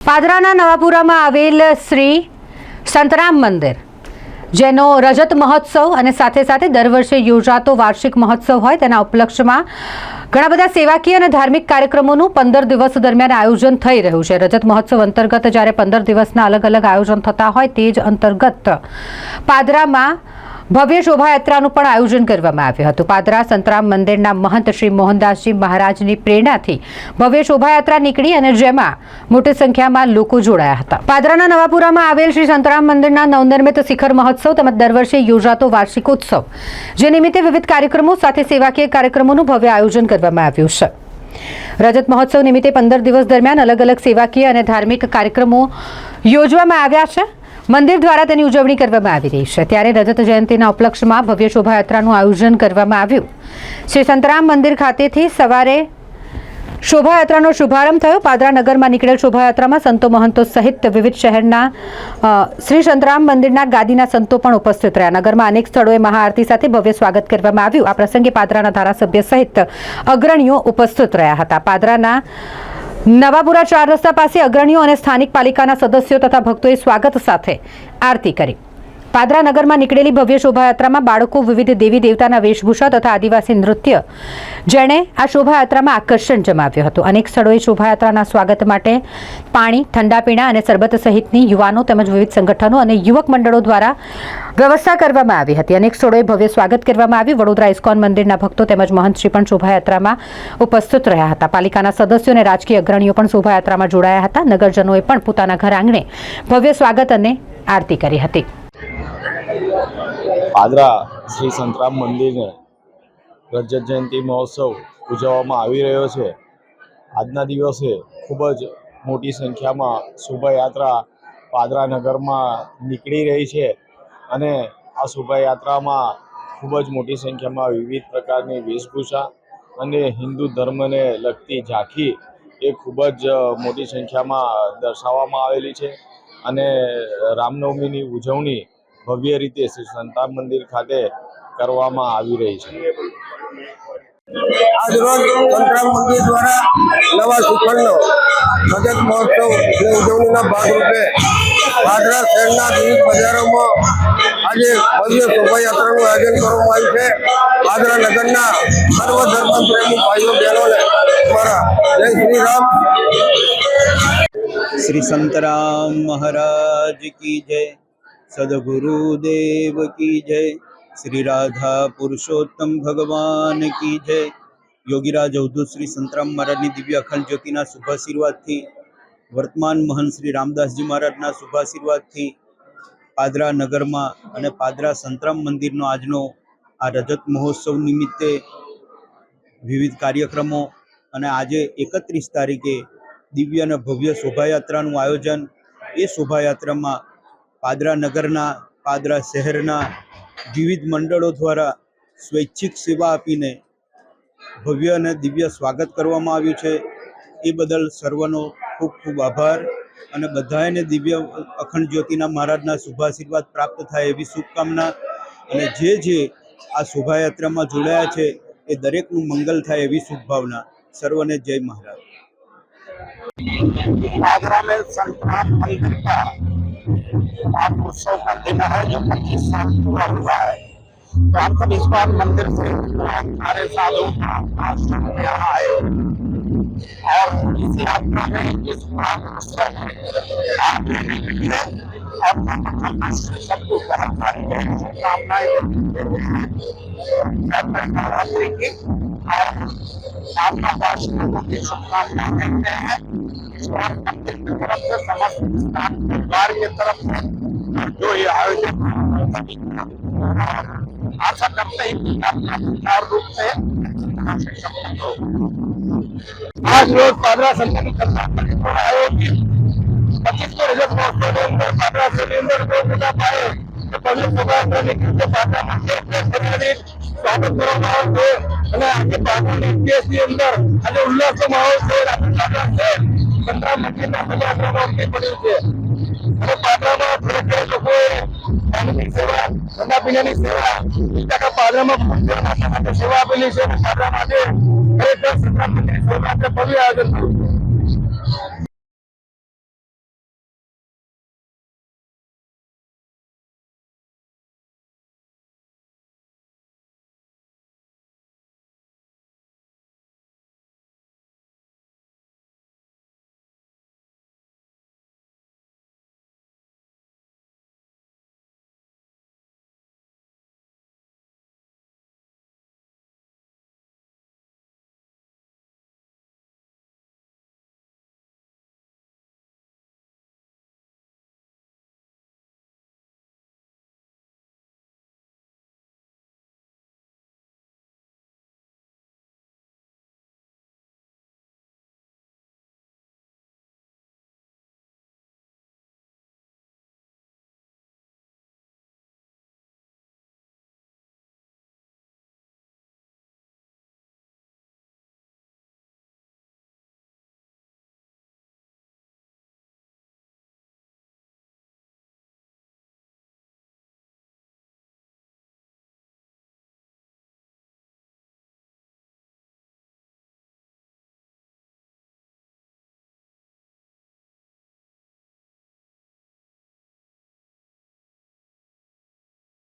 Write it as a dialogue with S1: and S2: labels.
S1: પાદરાના નવાપુરામાં આવેલ શ્રી સંતરામ મંદિર, જેનો રજત મહોત્સવ અને સાથે સાથે દર વર્ષે યોજાતો વાર્ષિક મહોત્સવ હોય તેના ઉપલક્ષમાં ઘણા બધા સેવાકીય અને ધાર્મિક કાર્યક્રમોનું પંદર દિવસ દરમિયાન આયોજન થઈ રહ્યું છે. રજત મહોત્સવ અંતર્ગત જ્યારે પંદર દિવસના અલગ અલગ આયોજન થતા હોય તે જ અંતર્ગત પાદરામાં ભવ્ય શોભાયાત્રાનું પણ આયોજન કરવામાં આવ્યું હતું. પાદરા સંતરામ મંદિરના મહંત શ્રી મોહનદાસજી મહારાજની પ્રેરણાથી ભવ્ય શોભાયાત્રા નીકળી અને જેમાં મોટી સંખ્યામાં લોકો જોડાયા હતા. પાદરાના નવાપુરામાં આવેલ શ્રી સંતરામ મંદિરના નવનિર્મિત શિખર મહોત્સવ તેમજ દર વર્ષે યોજાતો વાર્ષિકોત્સવ, જે નિમિત્તે વિવિધ કાર્યક્રમો સાથે સેવાકીય કાર્યક્રમોનું ભવ્ય આયોજન કરવામાં આવ્યું છે. રજત મહોત્સવ નિમિત્તે પંદર દિવસ દરમિયાન અલગ અલગ સેવાકીય અને ધાર્મિક કાર્યક્રમો યોજવામાં આવ્યા છે. મંદિર દ્વારા તેની ઉજવણી કરવામાં આવી રહી છે. ત્યારે રજત જયંતિના ઉપલક્ષમાં ભવ્ય શોભાયાત્રાનું આયોજન કરવામાં આવ્યું. શ્રી સંતરામ મંદિર ખાતેથી સવારે શોભાયાત્રાનો શુભારંભ થયો. પાદરા નગરમાં નીકળેલ શોભાયાત્રામાં સંતો મહંતો સહિત વિવિધ શહેરના શ્રી સંતરામ મંદિરના ગાદીના સંતો પણ ઉપસ્થિત રહ્યા. નગરમાં અનેક સ્થળોએ મહાઆરતી સાથે ભવ્ય સ્વાગત કરવામાં આવ્યું. આ પ્રસંગે પાદરાના ધારાસભ્ય સહિત અગ્રણીઓ ઉપસ્થિત રહ્યા હતા. પાદરાના નવાપુરા ચાર રસ્તા પાસે અગ્રણીઓ અને સ્થાનિક પાલિકાના સદસ્યો તથા ભક્તોએ સ્વાગત સાથે આરતી કરી. પાદરા નગરમાં નીકળેલી ભવ્ય શોભાયાત્રામાં બાળકો વિવિધ દેવી દેવતાના વેશભૂષા તથા આદિવાસી નૃત્ય જેણે આ શોભાયાત્રામાં આકર્ષણ જમાવ્યું હતું. અનેક સ્થળોએ શોભાયાત્રાના સ્વાગત માટે પાણી, ઠંડા પીણા અને સરબત સહિતની યુવાનો તેમજ વિવિધ સંગઠનો અને યુવક મંડળો દ્વારા વ્યવસ્થા કરવામાં આવી હતી. અનેક સ્થળોએ ભવ્ય સ્વાગત કરવામાં આવ્યું. વડોદરા ઇસ્કોન મંદિરના ભક્તો તેમજ મહંતશ્રી પણ શોભાયાત્રામાં ઉપસ્થિત રહ્યા હતા. પાલિકાના સદસ્યો અને રાજકીય અગ્રણીઓ પણ શોભાયાત્રામાં જોડાયા હતા. નગરજનોએ પણ પોતાના ઘર આંગણે ભવ્ય સ્વાગત અને આરતી કરી હતી.
S2: પાદરા શ્રી સંતરામ મંદિરને રજત જયંતિ મહોત્સવ ઉજવવામાં આવી રહ્યો છે. આજના દિવસે ખૂબ જ મોટી સંખ્યામાં શોભાયાત્રા પાદરા નગરમાં નીકળી રહી છે. અને આ શોભાયાત્રામાં ખૂબ જ મોટી સંખ્યામાં વિવિધ પ્રકારની વેશભૂષા અને હિન્દુ ધર્મને લગતી ઝાંખી એ ખૂબ જ મોટી સંખ્યામાં દર્શાવવામાં આવેલી છે. અને રામનવમીની ઉજવણી ભવ્ય રીતે શ્રી સંતાન મંદિર ખાતે કરવામાં આવી રહી છે.
S3: દ્વારા નવા સુખડનો રજત મહોત્સવ ઉજવણીના ભાગરૂપે પાદરા શહેરના વિવિધ બજારોમાં આજે ભવ્ય શોભાયાત્રાનું આયોજન કરવામાં આવ્યું છે. પાદરા નગરના સર્વ ધર્મ પ્રેમી ભાઈઓ, બહેનોને મારા જય શ્રી રામ
S4: શ્રી સંતરામ મહારાજ કી જય સદગુરુદેવ કી જય, શ્રી રાધા પુરુષોત્તમ ભગવાન કી જય. યોગીરાજ અવધૂત શ્રી સંતરામ મહારાજની દિવ્ય અખંડ જ્યોતિના શુભ આશીર્વાદથી વર્તમાન મહંત શ્રી રામદાસજી મહારાજના શુભાશીર્વાદથી પાદરા નગરમાં અને પાદરા સંતરામ મંદિરનો આજનો આ રજત મહોત્સવ નિમિત્તે વિવિધ કાર્યક્રમો અને આજે એકત્રીસ તારીખે દિવ્ય અને ભવ્ય શોભાયાત્રાનું આયોજન. એ શોભાયાત્રામાં પાદરા નગરના, પાદરા શહેરના વિવિધ મંડળો દ્વારા સ્વૈચ્છિક સેવા આપીને ભવ્ય અને દિવ્ય સ્વાગત કરવામાં આવ્યું છે. એ બદલ સર્વનો ખૂબ ખૂબ આભાર અને બધાને દિવ્ય અખંડ જ્યોતિના મહારાજના શુભાશીર્વાદ પ્રાપ્ત થાય એવી શુભકામના અને જે જે આ શોભાયાત્રામાં જોડાયા છે એ દરેકનું મંગલ થાય એવી શુભભાવના સર્વને જય મહારાજ
S5: आगरा में संतराम मंदिर का आप उत्सव का दिन है जो पच्चीस साल पूरा हुआ है तो हम सब इस बार मंदिर से सारे सालों का आश्रम में यहाँ आए और इस यात्रा में इस बार उत्सव है आप लेने के लिए और भगवान से सबको कराचारी है शुभकामनाएं देते हैं मैं नवरात्रि की और आपका वार्षिकों की शुभकामनाएं देते हैं इस बार मंदिर की तरफ से समस्त स्टाफ परिवार की तरफ से जो ये आयोजन है, सभी का आशा करते हैं कि अपना सुचारू रूप से यहाँ से संपन्न हो આજ રોજ પાદરા સંઘની કલાક આયોજિત પચીસો રજત મહોત્સવની પાદરા સંઘની અંદર મોટા પાયે સેવા ઠંડા પીણાની સેવા ટકા પાદરામાં આપેલી છે. પાદરા માટે થયું છે